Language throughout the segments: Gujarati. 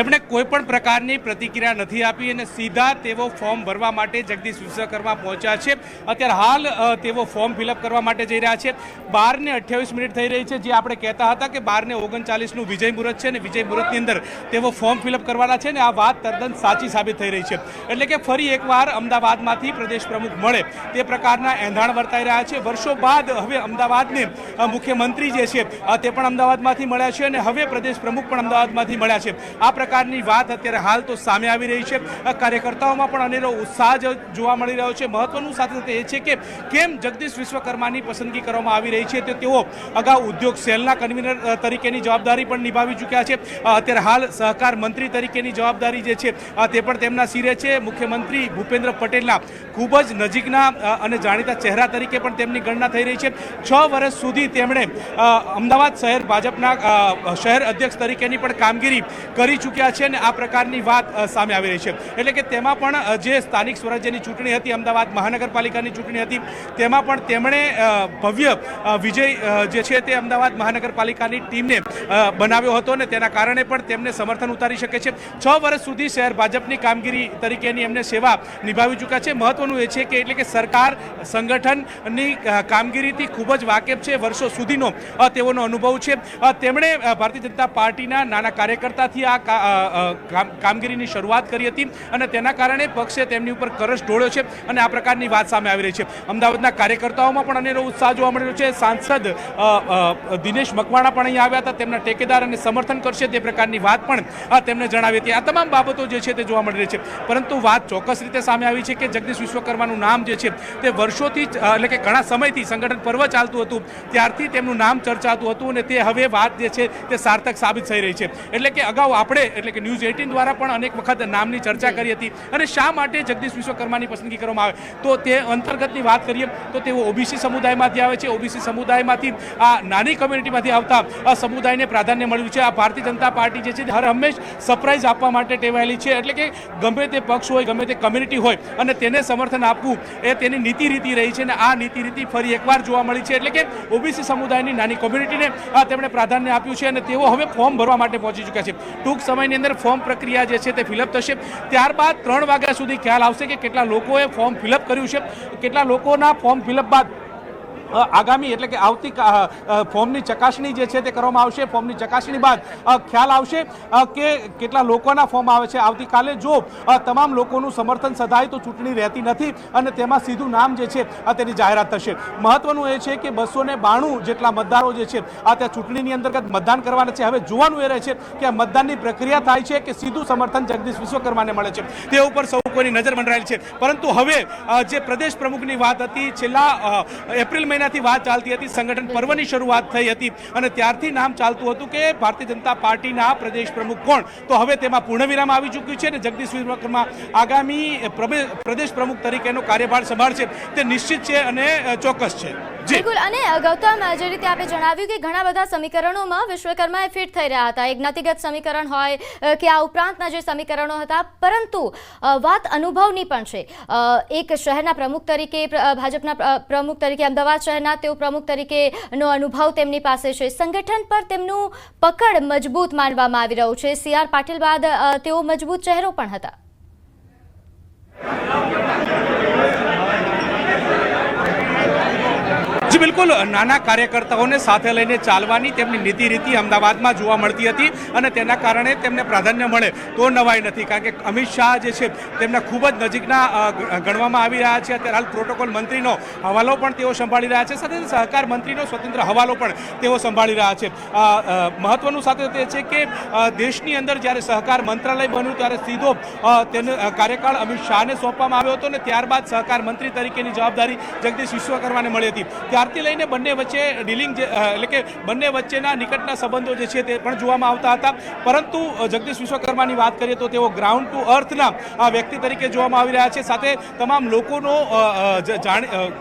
તેમણે કોઈપણ પ્રકારની પ્રતિક્રિયા નથી આપી અને સીધા તેઓ ફોર્મ ભરવા માટે જગદીશ વિશ્વકર્મા પહોંચ્યા છે. અત્યારે હાલ તેઓ ફોર્મ ફિલઅપ કરવા માટે જઈ રહ્યા છે. બાર ને અઠ્યાવીસ મિનિટ થઈ રહી છે. જે આપણે કહેતા હતા કે બાર ને ઓગણચાલીસનું વિજય મુહૂર્ત છે અને વિજય મુહૂર્તની અંદર તેઓ ફોર્મ ફિલઅપ કરવાના છે ને આ વાત તદ્દન સાચી સાબિત થઈ રહી છે. એટલે કે ફરી એકવાર અમદાવાદમાંથી પ્રદેશ પ્રમુખ મળે તે પ્રકારના એંધાણ વર્તાઈ રહ્યા છે. વર્ષો બાદ હવે અમદાવાદને મુખ્યમંત્રી જે છે તે પણ અમદાવાદમાંથી મળ્યા છે અને હવે પ્રદેશ પ્રમુખ પણ અમદાવાદમાંથી મળ્યા છે. આ પ્રકારની વાત અત્યારે હાલ તો સામે આવી રહી છે. કાર્યકર્તાઓમાં પણ અનેરો ઉત્સાહ જ જોવા મળી રહ્યો છે. મહત્વનું સાથે સાથે એ છે કે કેમ જગદીશ વિશ્વકર્માની પસંદગી કરવામાં આવી રહી છે તે તેઓ અગાઉ ઉદ્યોગ સેલના કન્વીનર તરીકેની જવાબદારી પણ નિભાવી ચૂક્યા છે. અત્યારે હાલ સહકાર મંત્રી તરીકેની જવાબદારી જે છે તે પણ તેમના સિરે છે. મુખ્યમંત્રી ભૂપેન્દ્ર પટેલના ખૂબ જ નજીકના અને જાણીતા ચહેરા તરીકે પણ તેમની ગણના થઈ રહી છે. છ વર્ષ સુધી તેમણે અમદાવાદ શહેર ભાજપના શહેર અધ્યક્ષ તરીકેની પણ કામગીરી કરી ચૂક્યા છે અને આ પ્રકારની વાત સામે આવી રહી છે. એટલે કે તેમાં પણ જે સ્થાનિક સ્વરાજ્યની ચૂંટણી હતી, અમદાવાદ મહાનગરપાલિકાની ચૂંટણી હતી, તેમાં પણ તેમણે ભવ્ય વિજય જે છે તે અમદાવાદ મહાનગરપાલિકાની ટીમને બનાવ્યો હતો અને તેના કારણે પણ તેમને સમર્થન ઉતારી શકે છે. છ વર્ષ સુધી શહેર ભાજપની કામગીરી તરીકેની એમને સેવા નિભાવી ચૂક્યા છે. મહત્વનું એ છે કે એટલે કે સરકાર, સંગઠનની કામગીરીથી ખૂબ જ વાકેફ છે. વર્ષો સુધીનો તેઓનો અનુભવ છે. તેમણે ભારતીય જનતા પાર્ટીના નાના કાર્યકર્તાથી આ કામગીરીની શરૂઆત કરી હતી અને તેના કારણે પક્ષે તેમની ઉપર કરશ ઢોળ્યો છે અને આ પ્રકારની વાત સામે આવી રહી છે. અમદાવાદના કાર્યકર્તાઓમાં પણ અનેરો ઉત્સાહ જોવા મળેલો છે. સાંસદ દિનેશ મકવાણા પણ અહીંયા આવ્યા હતા. તેમના ટેકેદાર અને સમર્થન કરશે તે પ્રકારની વાત પણ તેમણે જણાવી હતી. આ તમામ બાબતો જે છે તે જોવા મળી રહી છે. પરંતુ વાત ચોક્કસ રીતે સામે આવી છે કે જગદીશ વિશ્વકર્માનું નામ જે છે તે વર્ષોથી એટલે કે ઘણા સમયથી સંગઠન પર્વ ચાલતું હતું. ત્યારથી તેમનું નામ ચર્ચાતું હતું અને તે હવે વાત જે છે તે સાર્થક સાબિત થઈ રહી છે. એટલે કે અગાઉ આપણે એટલે કે ન્યૂઝ એઇટીન દ્વારા પણ અનેક વખત નામની ચર્ચા કરી હતી. અને શા માટે જગદીશ વિશ્વકર્માની પસંદગી કરવામાં આવે? તો તે અંતર્ગતની વાત કરીએ, તો તેઓ ઓબીસી સમુદાયમાંથી આવે છે. ઓબીસી સમુદાયમાંથી આ નાની કમ્યુનિટીમાંથી આવતા આ સમુદાયને પ્રાધાન્ય મળ્યું છે. આ ભારતીય જનતા પાર્ટી જે છે હર હંમેશ સરપ્રાઇઝ આપવા માટે ટેવાયેલી છે. એટલે કે ગમે તે પક્ષ હોય, ગમે તે કમ્યુનિટી હોય, અને તેને સમર્થન આપવું એ તેની નીતિ રીતિ રહી છે. અને આ નીતિ રીતિ ફરી એકવાર જોવા મળી છે. એટલે કે ઓબીસી સમુદાયની નાની કોમ્યુનિટીને તેમણે પ્રાધાન્ય આપ્યું છે અને તેઓ હવે ફોર્મ ભરવા માટે પહોંચી ચૂક્યા છે. ટૂંક સમયની અંદર ફોર્મ પ્રક્રિયા જે છે તે ફિલઅપ થશે. ત્યારબાદ ત્રણ વાગ્યા સુધી ખ્યાલ આવશે કે કેટલા લોકોએ ફોર્મ ફિલઅપ કર્યું છે. કેટલા લોકોના ફોર્મ ફિલઅપ બાદ આગામી એટલે કે આવતી ફોર્મની ચકાસણી જે છે તે કરવામાં આવશે. ફોર્મની ચકાસણી બાદ ખ્યાલ આવશે કે કેટલા લોકોના ફોર્મ આવે છે. આવતીકાલે જો તમામ લોકોનું સમર્થન સધાય તો ચૂંટણી રહેતી નથી અને તેમાં સીધું નામ જે છે તેની જાહેરાત થશે. મહત્વનું એ છે કે બસો બાણું જેટલા મતદારો જે છે, આ ત્યાં ચૂંટણીની અંતર્ગત મતદાન કરવાના છે. હવે જોવાનું એ રહે છે કે આ મતદાનની પ્રક્રિયા થાય છે કે સીધું સમર્થન જગદીશ વિશ્વકર્માને મળે છે. તે ઉપર સૌ કોઈની નજર મંડરાયેલી છે. પરંતુ હવે જે પ્રદેશ પ્રમુખની વાત હતી, છેલ્લા એપ્રિલ મહિનાથી વાત ચાલતી હતી, સંગઠન પર્વની શરૂઆત થઈ હતી અને ત્યારથી નામ ચાલતું હતું કે ભારતીય જનતા પાર્ટીના પ્રદેશ પ્રમુખ કોણ? તો હવે તેમાં પૂર્ણવિરામ આવી ચૂક્યું છે અને જગદીશ વિશ્વકર્મા આગામી પ્રદેશ પ્રમુખ તરીકેનો કાર્યભાર સંભાળશે. તે નિશ્ચિત છે અને ચોક્કસ છે. બિલકુલ. અને ગૌતમ, જે રીતે આપણે જણાવ્યું કે ઘણા બધા સમીકરણોમાં વિશ્વકર્મા ફિટ થઈ રહ્યા હતા. એક જ્ઞાતિગત સમીકરણ હોય કે આ ઉપરાંતના જે સમીકરણો હતા, પરંતુ વાત અનુભવની પણ છે. એક શહેરના પ્રમુખ તરીકે ભાજપના પ્રમુખ તરીકે, અમદાવાદ શહેરના તેઓ પ્રમુખ તરીકેનો અનુભવ તેમની પાસે છે. સંગઠન પર તેમનું પકડ મજબૂત માનવામાં આવી રહ્યું છે. સી. પાટીલ બાદ તેઓ મજબૂત ચહેરો પણ હતા. જી, બિલકુલ. નાના કાર્યકર્તાઓને સાથે લઈને ચાલવાની તેમની નીતિ રીતિ અમદાવાદમાં જોવા મળતી હતી અને તેના કારણે તેમને પ્રાધાન્ય મળે તો નવાઈ નથી. કારણ કે અમિત શાહ જે છે, તેમના ખૂબ જ નજીકના ગણવામાં આવી રહ્યા છે. અત્યારે હાલ પ્રોટોકોલ મંત્રીનો હવાલો પણ તેઓ સંભાળી રહ્યા છે. સાથે સહકાર મંત્રીનો સ્વતંત્ર હવાલો પણ તેઓ સંભાળી રહ્યા છે. મહત્વનું સાથે તે છે કે દેશની અંદર જ્યારે સહકાર મંત્રાલય બન્યું ત્યારે સીધો તેનો કાર્યકાળ અમિત શાહને સોંપવામાં આવ્યો હતો અને ત્યારબાદ સહકાર મંત્રી તરીકેની જવાબદારી જગદીશ વિશ્વકર્માને મળી હતી. ત્યારથી લઈને બંને વચ્ચે ડીલિંગ એટલે કે બંને વચ્ચેના નિકટના સંબંધો જે છે તે પણ જોવામાં આવતા હતા. પરંતુ જગદીશ વિશ્વકર્માની વાત કરીએ તો તેઓ ગ્રાઉન્ડ ટુ અર્થના આ વ્યક્તિ તરીકે જોવામાં આવી રહ્યા છે. સાથે તમામ લોકોનો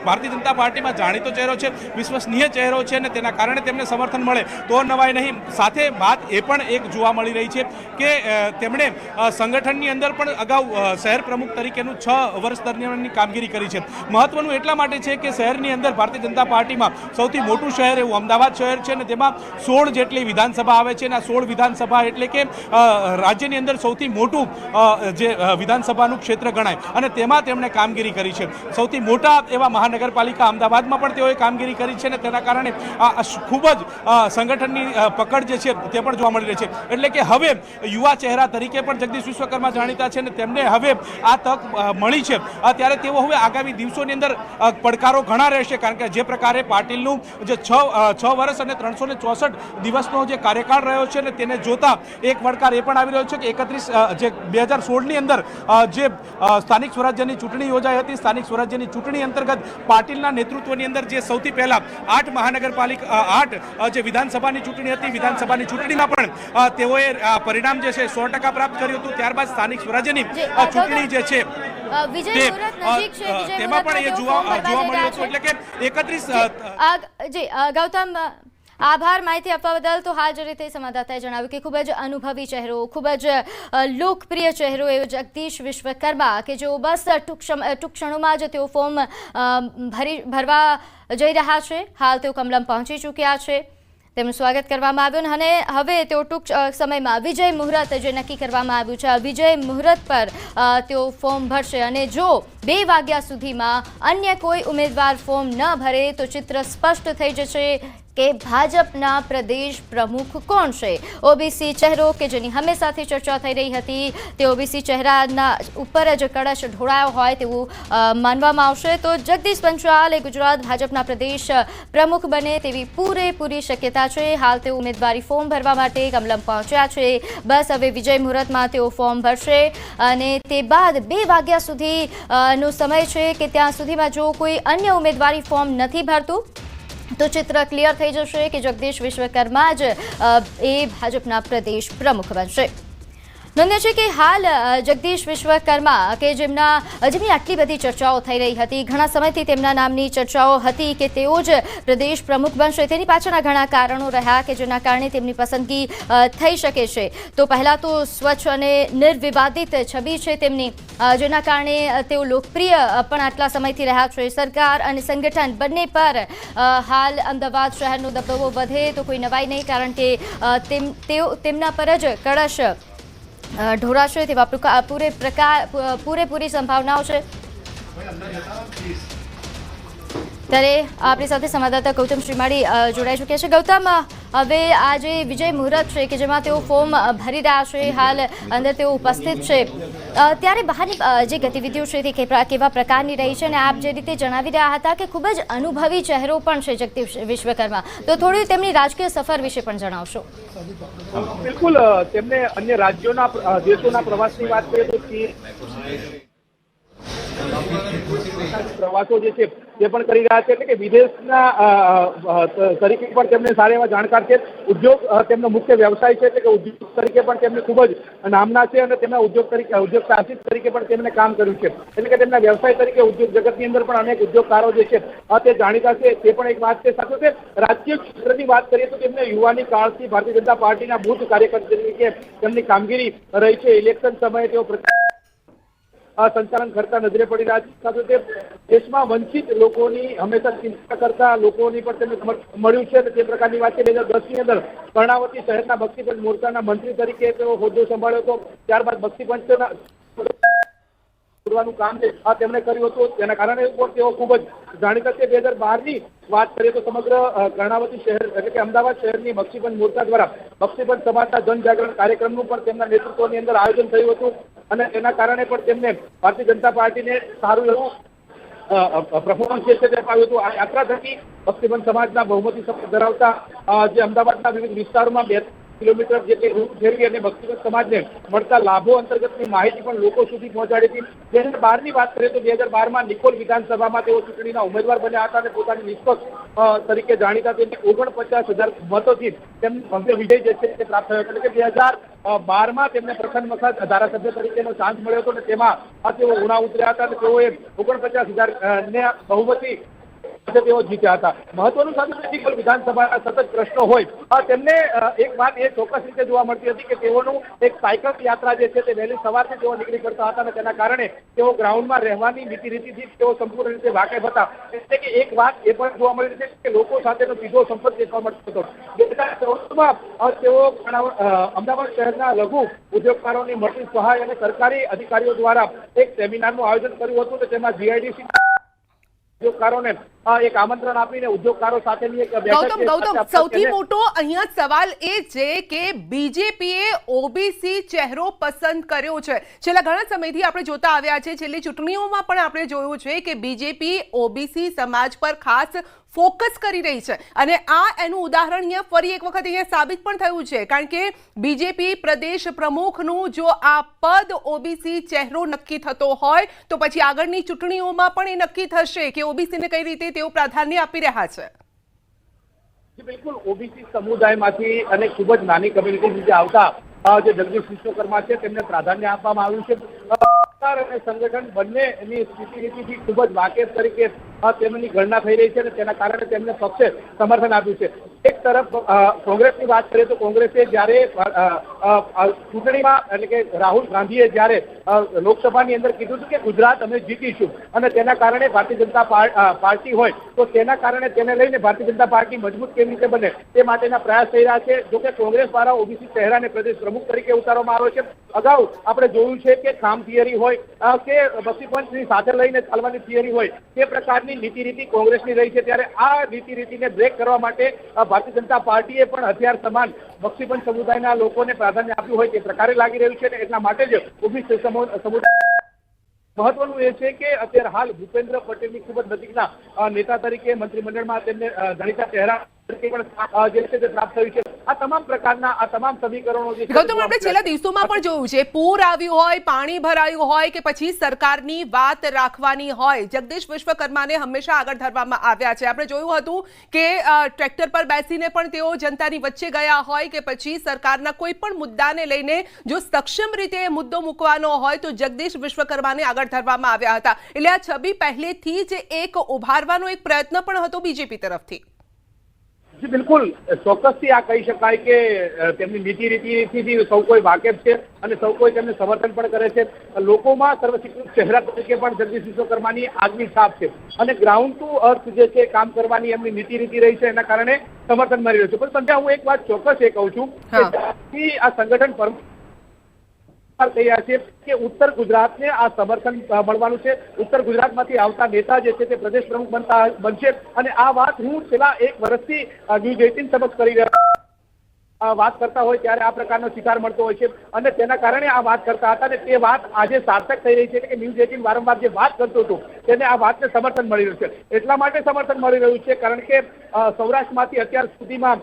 ભારતીય જનતા પાર્ટીમાં જાણીતો ચહેરો છે, વિશ્વસનીય ચહેરો છે અને તેના કારણે તેમને સમર્થન મળે. તો નવાય નહીં. સાથે વાત એ પણ એક જોવા મળી રહી છે કે તેમણે સંગઠનની અંદર પણ અગાઉ શહેર પ્રમુખ તરીકેનું છ વર્ષ દરમિયાનની કામગીરી કરી છે. મહત્વનું એટલા માટે છે કે શહેરની અંદર ભારતીય જનતા પાર્ટીમાં સૌથી મોટું શહેર એવું અમદાવાદ શહેર છે અને તેમાં સોળ જેટલી વિધાનસભા આવે છે અને આ સોળ વિધાનસભા એટલે કે રાજ્યની અંદર સૌથી મોટું જે વિધાનસભાનું ક્ષેત્ર ગણાય. અને તેમાં તેમણે કામગીરી કરી છે. સૌથી મોટા એવા મહાનગરપાલિકા અમદાવાદમાં પણ તેઓએ કામગીરી કરી છે અને તેના કારણે આ ખૂબ જ સંગઠનની પકડ જે છે તે પણ જોવા મળી રહી છે. એટલે કે હવે યુવા ચહેરા તરીકે પણ જગદીશ વિશ્વકર્મા જાણીતા છે અને તેમને હવે આ તક મળી છે. ત્યારે તેઓ હવે આગામી દિવસોની અંદર પડકારો ઘણા રહેશે કારણ કે જે પ્રકારે પાટીલનું જે છ છ વર્ષ અને ત્રણસો ને ચોસઠ દિવસનો જે કાર્યકાળ રહ્યો છે અને તેને જોતા એક વડકાર એ પણ આવી રહ્યો છે કે એકત્રીસ જે બે હજાર સોળની અંદર જે સ્થાનિક સ્વરાજ્યની ચૂંટણી યોજાઈ હતી સ્થાનિક સ્વરાજ્યની ચૂંટણી અંતર્ગત પાટીલના નેતૃત્વની અંદર જે સૌથી પહેલા આઠ મહાનગરપાલિકા આઠ જે વિધાનસભાની ચૂંટણી હતી વિધાનસભાની ચૂંટણીમાં પણ તેઓએ પરિણામ જે છે સો ટકા પ્રાપ્ત કર્યું હતું ત્યારબાદ સ્થાનિક સ્વરાજ્યની ચૂંટણી જે છે તેમાં પણ એ જોવા જોવા મળ્યું હતું. એટલે કે એકત્રીસ ગૌતમ આભાર. માહિતી આપવા બદલ તો હાલ જે રીતે સંવાદદાતાએ જણાવ્યું કે ખૂબ જ અનુભવી ચહેરો, ખૂબ જ લોકપ્રિય ચહેરો એવો જગદીશ વિશ્વકર્મા કે જેઓ બસ ટૂંક ટૂંક ક્ષણોમાં જ તેઓ ફોર્મ ભરી, ભરવા જઈ રહ્યા છે. હાલ તેઓ કમલમ પહોંચી ચૂક્યા છે. તેમનું સ્વાગત કરવામાં આવ્યું અને હવે તેઓ ટૂંક સમયમાં વિજય મુહૂર્ત જે નક્કી કરવામાં આવ્યું છે વિજય મુહૂર્ત પર તેઓ ફોર્મ ભરશે અને જો બે વાગ્યા સુધીમાં અન્ય કોઈ ઉમેદવાર ફોર્મ ન ભરે તો ચિત્ર સ્પષ્ટ થઈ જશે. કે ભાજપના પ્રદેશ પ્રમુખ કોણ છે? ઓબીસી ચહેરો કે જેની હંમેશાથી ચર્ચા થઈ રહી હતી, તે ઓબીસી ચહેરાના ઉપર જ કળશ ઢોળાયો હોય તેવું માનવામાં આવશે. તો જગદીશ પંચાલ એ ગુજરાત ભાજપના પ્રદેશ પ્રમુખ બને તેવી પૂરેપૂરી શક્યતા છે. હાલ તેઓ ઉમેદવારી ફોર્મ ભરવા માટે કમલમ પહોંચ્યા છે. બસ હવે વિજય મુહૂર્તમાં તેઓ ફોર્મ ભરશે અને તે બાદ બે વાગ્યા સુધી નો સમય છે કે ત્યાં સુધીમાં જો કોઈ અન્ય ઉમેદવારી ફોર્મ નથી ભરતું. તો ચિત્ર ક્લિયર થઈ જશે કે જગદીશ વિશ્વકર્મા જ એ ભાજપના પ્રદેશ પ્રમુખ બનશે. નોંધ્ય છે કે હાલ જગદીશ વિશ્વકર્મા, કે જેમના જેમની આટલી બધી ચર્ચાઓ થઈ રહી હતી, ઘણા સમયથી તેમના નામની ચર્ચાઓ હતી કે તેઓ જ પ્રદેશ પ્રમુખ બનશે. તેની પાછળના ઘણા કારણો રહ્યા કે જેના કારણે તેમની પસંદગી થઈ શકે છે. તો પહેલાં તો સ્વચ્છ અને નિર્વિવાદિત છબી છે તેમની જેના કારણે તેઓ લોકપ્રિય પણ આટલા સમયથી રહ્યા છે. સરકાર અને સંગઠન બંને પર હાલ અમદાવાદ શહેરનો દબદબો વધે તો કોઈ નવાઈ નહીં, કારણ કે તેમના પર જ કળશ ઢોળાશે તેવા પૂરેપૂરી સંભાવનાઓ છે. ત્યારે આપણી સાથે સંવાદદાતા ગૌતમ શ્રીમાળી જોડાઈ ચૂક્યા છે. ગૌતમ હવે આ જે વિજય મુહૂર્ત છે કે જેમાં તેઓ ફોર્મ ભરી રહ્યા છે હાલ અંદર તેઓ ઉપસ્થિત છે. ત્યારે બહારની જે ગતિવિધિઓ છે તે કેવા પ્રકારની રહી છે અને આપ જે રીતે જણાવી રહ્યા હતા કે ખૂબ જ અનુભવી ચહેરો પણ છે જગદીશ વિશ્વકર્મા. તો થોડી તેમની રાજકીય સફર વિશે પણ જણાવશો. બિલકુલ તેમને અન્ય રાજ્યોના દેશોના પ્રવાસની વાત કરીએ તો પ્રવાસો જે છે તે પણ કરી રહ્યા છે, એટલે કે વિદેશના તરીકે પણ તેમને સારા એવા જાણકાર છે. ઉદ્યોગ તેમનો મુખ્ય વ્યવસાય છે, એટલે કે ઉદ્યોગ તરીકે પણ તેમને ખૂબ જ નામના છે અને તેમના ઉદ્યોગ તરીકે, ઉદ્યોગ સાહસિક તરીકે પણ તેમને કામ કર્યું છે. એટલે કે તેમના વ્યવસાય તરીકે ઉદ્યોગ જગતની અંદર પણ અનેક ઉદ્યોગકારો જે છે તે જાણીતા છે. તે પણ એક વાત છે. સાથે રાજકીય ક્ષેત્રની વાત કરીએ તો તેમને યુવાની કાળથી ભારતીય જનતા પાર્ટીના બુથ કાર્યકર તરીકે તેમની કામગીરી રહી છે. ઇલેક્શન સમયે તેઓ પ્રચાર સંચાલન કરતા નજરે પડી રહ્યા છે. સાથે તે દેશમાં વંચિત લોકોની હંમેશા ચિંતા કરતા લોકોની પણ તેમને મળ્યું છે અને તે પ્રકારની વાત છે બે હજાર દસની અંદર કર્ણાવતી શહેરના ભક્તિપંચ મોરચાના મંત્રી તરીકે તેઓ હોદ્દો સંભાળ્યો હતો. ત્યારબાદ ભક્તિપંચના પૂરવાનું કામ છે, આ તેમણે કર્યું હતું. તેના કારણે પણ તેઓ ખૂબ જ જાણીતા છે. બે હજાર બારની વાત કરીએ તો સમગ્ર કર્ણાવતી શહેર એટલે કે અમદાવાદ શહેરની બક્ષીપંચ મોરચા દ્વારા બક્ષીપંચ સમાજના જનજાગરણ કાર્યક્રમનું પણ તેમના નેતૃત્વની અંદર આયોજન થયું હતું. અને તેના કારણે પણ તેમને ભારતીય જનતા પાર્ટીને સારું એવું પરફોર્મન્સ જે છે તે અપાવ્યું હતું. આ યાત્રા થકી ભક્તિબંધ સમાજના બહુમતી ધરાવતા જે અમદાવાદના વિવિધ વિસ્તારોમાં બે કિલોમીટર જેટલી રૂટ ફેરવી અને ભક્તિગત સમાજને મળતા લાભો અંતર્ગતની માહિતી પણ લોકો સુધી પહોંચાડી હતી. બે હજાર બારની વાત કરીએ તો બે હજાર બારમાં નિકોલ વિધાનસભામાં તેઓ ચૂંટણીના ઉમેદવાર બન્યા હતા અને પોતાની નિષ્પક્ષ તરીકે જાણીતા તેમને ઓગણપચાસ હજાર મતોથી તેમને ભવ્ય વિજય જે છે તે પ્રાપ્ત થયો. એટલે કે બે હજાર બારમાં તેમને પ્રથમ વખત ધારાસભ્ય તરીકેનો ચાન્સ મળ્યો હતો અને તેમાં તેઓ ઉણા ઉતર્યા હતા અને તેઓએ ઓગણપચાસ હજાર ને બહુમતી છે તેઓ જીત્યા હતા. મહત્વનું સાધન નથી કે વિધાનસભાના સતત પ્રશ્નો હોય. તેમને એક વાત એ ચોક્કસ રીતે જોવા મળતી હતી કે તેઓનું એક સાયકલ યાત્રા જે છે તે વહેલી સવારથી તેઓ નીકળી પડતા હતા અને તેના કારણે તેઓ ગ્રાઉન્ડમાં રહેવાની નીતિ રીતિથી તેઓ સંપૂર્ણ રીતે વાકેફ હતા. એટલે કે એક વાત એ પણ જોવા મળી છે કે લોકો સાથેનો સીધો સંપર્ક દેખવા મળતો હતો. તેઓ અમદાવાદ શહેરના લઘુ ઉદ્યોગકારોની મળતી સહાય અને સરકારી અધિકારીઓ દ્વારા એક સેમિનારનું આયોજન કર્યું હતું તેમાં જીઆઈડીસી ઉદ્યોગકારોને એક આમંત્રણ આપીને ઉદ્યોગકારો સાથેની એક બેઠક ગૌતમ ગૌતમ સૌથી મોટો અહીંયા સવાલ એ છે કે બીજેપીએ ઓબીસી ચહેરો પસંદ કર્યો છે. છેલ્લા ઘણા સમયથી આપણે જોતા આવ્યા છે. છેલ્લી ચૂંટણીઓમાં પણ આપણે જોયું છે કે બીજેપી ઓબીસી સમાજ પર ખાસ ફોકસ કરી રહી છે. અને આ એનું ઉદાહરણ અહીંયા ફરી એક વખત અહીંયા સાબિત પણ થયું છે. કારણ કે બીજેપી પ્રદેશ પ્રમુખનું જો આ પદ ઓબીસી ચહેરો નક્કી થતો હોય, તો પછી આગળની ચૂંટણીઓમાં પણ એ નક્કી થશે કે ઓબીસીને કઈ રીતે તેઓ પ્રાધાન્ય આપી રહ્યા છે. બિલકુલ. ઓબીસી સમુદાયમાંથી અને ખૂબ જ નાની કમ્યુનિટી જે આવતા જે જગદીશ વિશ્વકર્મા છે, તેમને પ્રાધાન્ય આપવામાં આવ્યું છે. સરકાર અને સંગઠન બંને એની સ્થિતિ રીતિથી ખૂબ જ વાકેફ તરીકે તેમની ગણના થઈ રહી છે અને તેના કારણે તેમને પક્ષે સમર્થન આપ્યું છે. એક તરફ કોંગ્રેસની વાત કરીએ તો કોંગ્રેસે જ્યારે ચૂંટણીમાં એટલે કે રાહુલ ગાંધીએ જ્યારે લોકસભાની અંદર કીધું હતું કે ગુજરાત અમે જીતીશું અને તેના કારણે ભારતીય જનતા પાર્ટી હોય, તો તેના કારણે તેને લઈને ભારતીય જનતા પાર્ટી મજબૂત કેવી રીતે બને તે માટેના પ્રયાસ થઈ રહ્યા છે. જોકે કોંગ્રેસ દ્વારા ઓબીસી ચહેરાને પ્રદેશ પ્રમુખ તરીકે ઉતારવામાં આવ્યો છે. અગાઉ આપણે જોયું છે કે ખામ થિયરી હોય કે બક્ષીપંચની સાથે લઈને ચાલવાની થિયરી હોય, તે પ્રકારની નીતિ રીતિ કોંગ્રેસની રહી છે. ત્યારે આ નીતિ રીતિને બ્રેક કરવા માટે ભારતીય જનતા પાર્ટીએ પણ હથિયાર સમાન બક્ષીપંચ સમુદાયના લોકોને પ્રાધાન્ય આપ્યું હોય તે પ્રકારે લાગી રહ્યું છે અને એટલા માટે જ ઓબીસી સમુ- સમુદાય મહત્વનું એ છે કે અત્યારે હાલ ભૂપેન્દ્ર પટેલની ખૂબ જ નજીકના નેતા તરીકે મંત્રીમંડળમાં તેમને જાણીતા ચહેરા જે છે તે પ્રાપ્ત થયું છે. આ તમામ પ્રકારના આ તમામ સમીકરણો જે ગૌતમ આપણે છેલ્લા દિવસોમાં પણ જોયું છે પૂર આવ્યું હોય પાણી ભરાયું હોય કે પછી સરકારની વાત રાખવાની હોય જગદીશ વિશ્વકર્માને હંમેશા આગળ ધરવામાં આવ્યા છે. આપણે જોયું હતું કે ટ્રેક્ટર પર બેસીને પણ તેઓ જનતાની વચ્ચે ગયા હોય કે પછી સરકારના કોઈ પણ મુદ્દાને લઈને જો સક્ષમ રીતે મુદ્દો મૂકવાનો હોય તો જગદીશ વિશ્વકર્માને આગળ ધરવામાં આવ્યા હતા. એટલે આ છબી પહેલેથી જ એક ઉભારવાનો એક પ્રયત્ન પણ હતો બીજેપી તરફથી. જી બિલકુલ. ચોક્કસથી આ કહી શકાય કે તેમની નીતિ રીતિથી સૌ કોઈ વાકેફ છે અને સૌ કોઈ તેમને સમર્થન પણ કરે છે. લોકોમાં સર્વસ્વીકૃત ચહેરા તરીકે પણ જગદીશ વિશ્વકર્માની આગવી છાપ છે. અને ગ્રાઉન્ડ ટુ અર્થ જે છે કામ કરવાની એમની નીતિ રીતિ રહી છે એના કારણે સમર્થન મળી રહ્યું છે. પણ સંધ્યા હું એક વાત ચોક્કસ એ કહું છું કે આ સંગઠન પર થઈ રહ્યા છે કે ઉત્તર ગુજરાતને આ સમર્થન મળવાનું છે. ઉત્તર ગુજરાતમાંથી આવતા નેતા જે છે તે પ્રદેશ પ્રમુખ બનતા, બનશે. અને આ વાત હું છેલ્લા એક વર્ષથી ન્યૂઝ એઇટીન સમક્ષ કરી રહ્યો વાત કરતા હોય ત્યારે આ પ્રકારનો શિકાર મળતો હોય છે. અને તેના કારણે આ વાત કરતા હતા અને તે વાત આજે સાર્થક થઈ રહી છે કે ન્યૂઝ એટીન વારંવાર જે વાત કરતો હતો, તેને આ વાતને સમર્થન મળી રહ્યું છે. એટલા માટે સમર્થન મળી રહ્યું છે કારણ કે સૌરાષ્ટ્રમાંથી અત્યાર સુધીમાં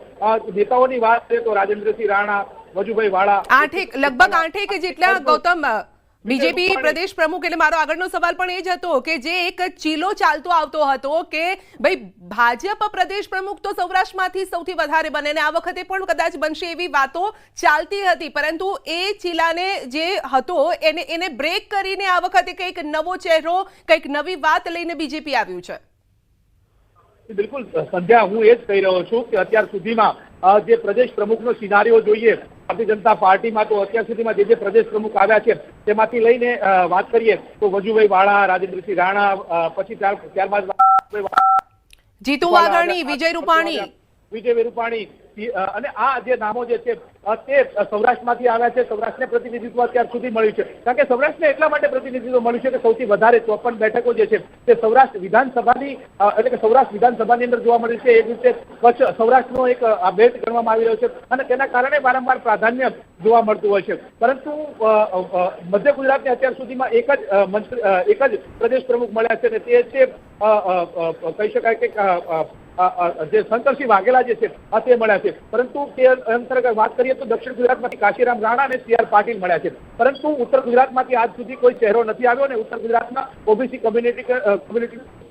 નેતાઓની વાત કરીએ તો રાજેન્દ્રસિંહ રાણા વજુભાઈ વાળા આઠેક લગભગ આઠેક જેટલા ગૌતમ બીજેપી પ્રદેશ પ્રમુખ એટલે મારો આગળનો સવાલ પણ એ જ હતો કે જે એક ચીલો ચાલતો આવતો હતો કે ભાઈ ભાજપ પ્રદેશ પ્રમુખ તો સૌરાષ્ટ્રમાંથી સૌથી વધારે બને અને આ વખતે પણ કદાચ બનશે એવી વાતો ચાલતી હતી. પરંતુ એ ચીલાને જે હતો એને એને બ્રેક કરીને આ વખતે કંઈક નવો ચહેરો કંઈક નવી વાત લઈને બીજેપી આવ્યું છે. બિલકુલ સંધ્યા હું એ જ કહી રહ્યો છું કે અત્યાર સુધીમાં જે પ્રદેશ પ્રમુખનો સિનારીઓ જોઈએ ભારતીય જનતા પાર્ટીમાં તો અત્યાર સુધીમાં જે જે પ્રદેશ પ્રમુખ આવ્યા છે તેમાંથી લઈને વાત કરીએ તો વજુભાઈ વાળા રાજેન્દ્રસિંહ રાણા પછી ત્યારબાદ જીતુ વાઘાણી વિજય રૂપાણી. વિજય રૂપાણી અને આ જે નામો જે છે તે સૌરાષ્ટ્રમાંથી આવ્યા છે, સૌરાષ્ટ્રને પ્રતિનિધિત્વ અત્યાર સુધી મળ્યું છે. કારણ કે સૌરાષ્ટ્રને એટલા માટે પ્રતિનિધિત્વ મળ્યું છે કે સૌથી વધારે ચોપન બેઠકો જે છે, તે સૌરાષ્ટ્ર વિધાનસભાની એટલે કે સૌરાષ્ટ્ર વિધાનસભાની અંદર જોવા મળ્યું છે. એ રીતે કચ્છ સૌરાષ્ટ્રનો એક બેટ ગણવામાં આવી રહ્યો છે અને તેના કારણે વારંવાર પ્રાધાન્ય જોવા મળતું હોય છે. પરંતુ મધ્ય ગુજરાતને અત્યાર સુધીમાં એક જ મંત્રી એક જ પ્રદેશ પ્રમુખ મળ્યા છે અને તે છે કહી શકાય કે જે શંકરસિંહ વાઘેલા જે છે તે મળ્યા છે. પરંતુ તે અંતર્ગત વાત કરીએ તો દક્ષિણ ગુજરાતમાંથી કાશીરામ રાણા અને સી આર પાટીલ મળ્યા છે. પરંતુ ઉત્તર ગુજરાતમાંથી આજ સુધી કોઈ ચહેરો નથી આવ્યો અને ઉત્તર ગુજરાતમાં ઓબીસી કમ્યુનિટી કમ્યુનિટી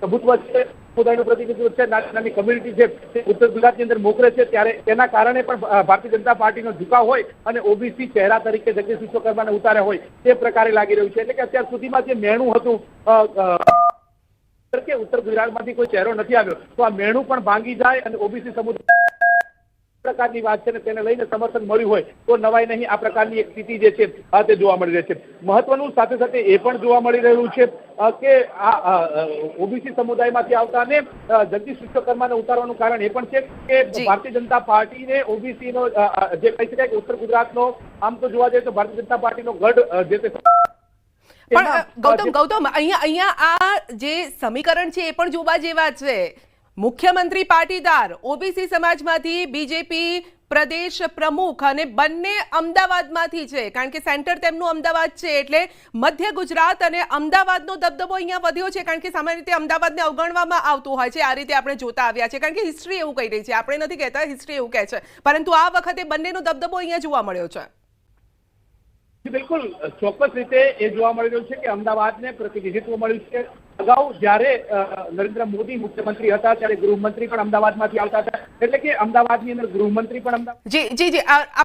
પ્રભુત્વ છે, સમુદાયનું પ્રતિનિધિત્વ છે, નાની નાની કમ્યુનિટી છે, તે ઉત્તર ગુજરાતની અંદર મોકલે છે. ત્યારે તેના કારણે પણ ભારતીય જનતા પાર્ટીનો ઝુકાવ હોય અને ઓબીસી ચહેરા તરીકે જગદીશ વિશ્વકર્માને ઉતાર્યા હોય તે પ્રકારે લાગી રહ્યું છે. એટલે કે અત્યાર સુધીમાં જે મેણું હતું કે ઉત્તર ગુજરાતમાંથી કોઈ ચહેરો નથી આવ્યો તો આ મેણું પણ ભાંગી જાય અને ઓબીસી સમુદાય પ્રકારની વાત છે ને તેને લઈને સમર્થન મળ્યું હોય તો નવાય નહીં આ પ્રકારની એક સ્થિતિ જે છે તે જોવા મળી રહી છે. મહત્વનું સાથે સાથે એ પણ જોવા મળી રહ્યું છે કે આ ઓબીસી સમુદાયમાંથી આવતાને જગદીશ વિશ્વકર્માને ઉતારવાનું કારણ એ પણ છે કે ભારતીય જનતા પાર્ટીને ઓબીસી નો અ, અ, જે કહી શકાય કે ઉત્તર ગુજરાતનો આમ તો જોવા જઈએ તો ભારતીય જનતા પાર્ટીનો ગઢ જે તે પણ ગૌતમ ગૌતમ અહીંયા અહીંયા આ જે સમીકરણ છે એ પણ જોવા જેવા છે. મુખ્યમંત્રી પાટીદાર ઓબીસી સમાજમાંથી બીજેપી પ્રદેશ પ્રમુખ અને બંને અમદાવાદમાંથી છે. કારણ કે સેન્ટર તેમનું અમદાવાદ છે એટલે મધ્ય ગુજરાત અને અમદાવાદનો દબદબો અહીંયા વધ્યો છે કારણ કે સામાન્ય રીતે અમદાવાદને અવગણવામાં આવતું હોય છે. આ રીતે આપણે જોતા આવ્યા છે. કારણ કે હિસ્ટ્રી એવું કહી રહી છે. આપણે નથી કહેતા હિસ્ટ્રી એવું કહે છે. પરંતુ આ વખતે બંનેનો દબદબો અહીંયા જોવા મળ્યો છે. બિલકુલ. ચોક્કસ રીતે એ જોવા મળી રહ્યું છે કે અમદાવાદને પ્રતિનિધિત્વ મળ્યું છે. અગાઉ જ્યારે નરેન્દ્ર મોદી મુખ્યમંત્રી હતા, ત્યારે ગૃહમંત્રી પણ અમદાવાદમાંથી આવતા હતા. એટલે કે અમદાવાદની અંદર ગૃહમંત્રી પણ અમદાવાદ જી જી જી.